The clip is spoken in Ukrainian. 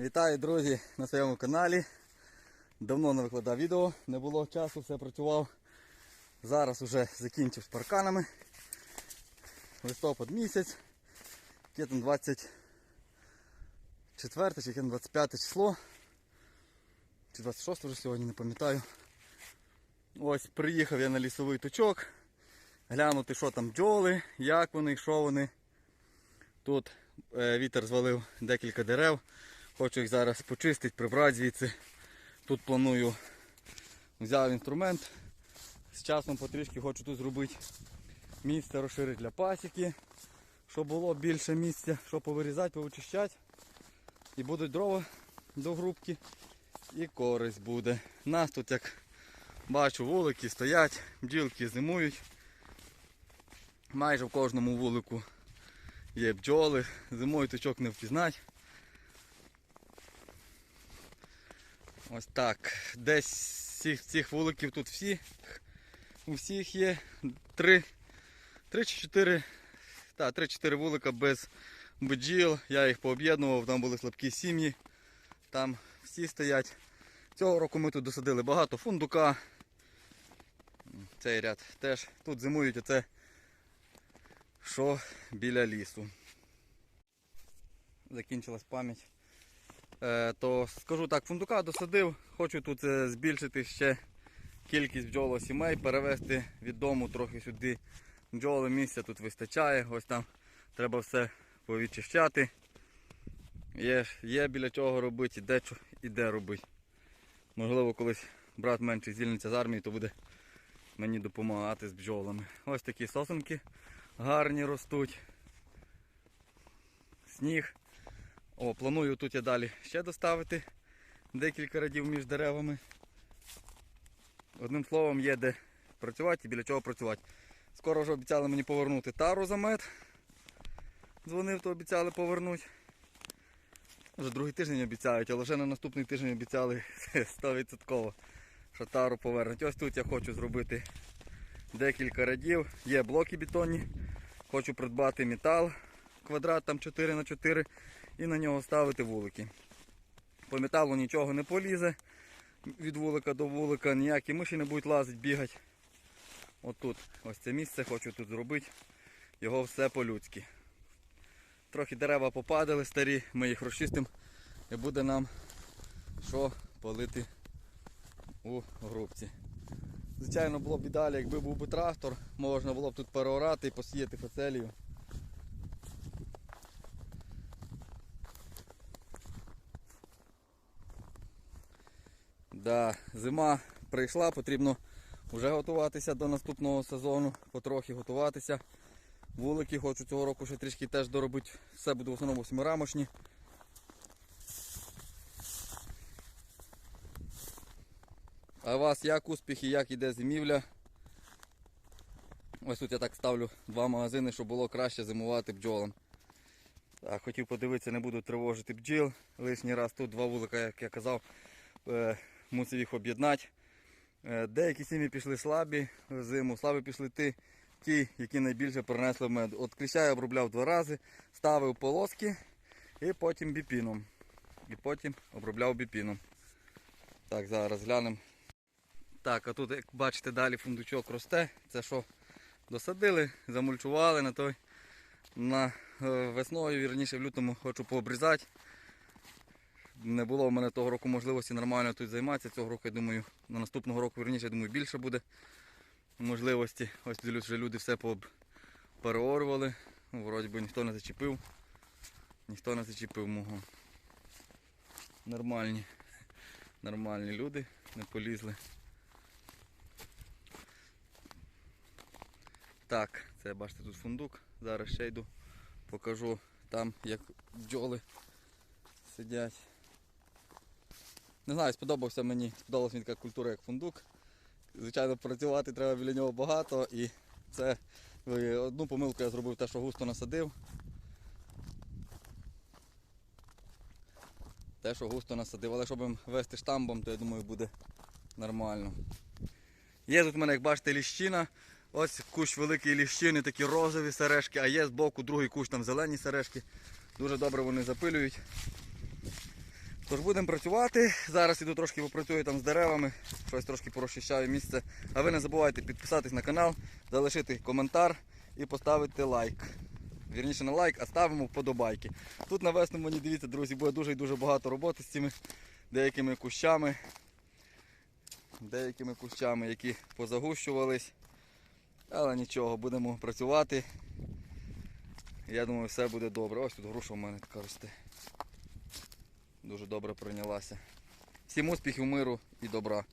Вітаю, друзі, на своєму каналі. Давно не викладав відео, не було часу, все працював. Зараз вже закінчив з парканами. Листопад місяць. Яке там 24 чи яке там 25 число. Чи 26 вже сьогодні, не пам'ятаю. Ось приїхав я на лісовий точок. Глянути, що там бджоли, як вони, що вони. Тут е, вітер звалив декілька дерев. Хочу їх зараз почистити, прибрати звідси. Тут планую взяв інструмент. З часом потрішки хочу тут зробити місце розширити для пасіки, щоб було більше місця, щоб повирізати, повичищати. І будуть дрова до грубки. І користь буде. Нас тут, як бачу, вулики стоять, бджілки зимують. Майже в кожному вулику є бджоли, зимою точок не впізнать. Ось так. Десь цих, вуликів тут всі. У всіх є три, три чи чотири. Та, три-чотири вулика без бджіл. Я їх пооб'єднував, там були слабкі сім'ї. Там всі стоять. Цього року ми тут досадили багато фундука. Цей ряд теж. Тут зимують оце, що біля лісу. Закінчилась пам'ять. Е, то скажу так, фундука досадив, хочу тут е, збільшити ще кількість бджолосімей, перевести від дому трохи сюди бджоли, місця тут вистачає, ось там треба все повідчищати. Є, є біля чого робити, де, і де робити. Можливо, колись брат менший звільниться з армії, то буде мені допомагати з бджолами. Ось такі сосенки гарні ростуть. Сніг. О, планую тут я далі ще доставити декілька радів між деревами. Одним словом, є де працювати і біля чого працювати. Скоро вже обіцяли мені повернути тару за мед. Дзвонив, то обіцяли повернути. Вже другий тиждень обіцяють, але вже на наступний тиждень обіцяли 100%, що тару повернуть. Ось тут я хочу зробити декілька радів. Є блоки бетонні. Хочу придбати метал, квадрат там 4 на 4 і на нього ставити вулики. По металу нічого не полізе від вулика до вулика, ніякі миші не будуть лазити, бігати. От тут, ось це місце хочу тут зробити. Його все по-людськи. Трохи дерева попадали старі, ми їх розчистимо і буде нам що полити у грубці. Звичайно, було б ідеально, якби був би трактор, можна було б тут переорати і посіяти фацелію. Да, зима прийшла, потрібно вже готуватися до наступного сезону, потрохи готуватися. Вулики хочу цього року ще трішки теж доробити. Все буде в основному восьмирамочні. А у вас як успіхи, як іде зимівля? Ось тут я так ставлю два магазини, щоб було краще зимувати бджолам. Так, хотів подивитися, не буду тривожити бджіл. Лишній раз тут два вулика, як я казав, е, мусив їх об'єднати. Е, Деякі сім'ї пішли слабі в зиму, слабі пішли ті, ті, які найбільше принесли мед. От кліща я обробляв два рази, ставив полоски і потім біпіном. І потім обробляв біпіном. Так, зараз глянемо. Так, а тут, як бачите, далі фундучок росте. Це що досадили, замульчували на той. На е, весною, вірніше в лютому хочу пообрізати. Не було в мене того року можливості нормально тут займатися. Цього року, я думаю, на наступного року, вірніше, я думаю, більше буде можливості. Ось дивлюсь, вже люди все переорювали. Ну, вроді би ніхто не зачепив. Ніхто не зачепив мого. Нормальні. Нормальні люди не полізли. Так, це бачите тут фундук. Зараз ще йду, покажу там, як бджоли сидять. Не знаю, сподобався мені, сподобалася мені така культура, як фундук. Звичайно, працювати треба біля нього багато і це е, одну помилку я зробив те, що густо насадив. Те, що густо насадив, але щоб вести штамбом, то я думаю буде нормально. Є тут в мене, як бачите, ліщина. Ось кущ великий ліщини, такі розові сережки, а є збоку другий кущ, там зелені сережки. Дуже добре вони запилюють. Тож будемо працювати. Зараз іду трошки попрацюю там з деревами, щось трошки порозчищаю місце. А ви не забувайте підписатись на канал, залишити коментар і поставити лайк. Вірніше не лайк, а ставимо вподобайки. Тут на Весному, дивіться, друзі, буде дуже і дуже багато роботи з цими деякими кущами. Деякими кущами, які позагущувались. Але нічого, будемо працювати. Я думаю, все буде добре. Ось тут груша в мене така росте. Дуже добре прийнялася. Всім успіхів, миру і добра.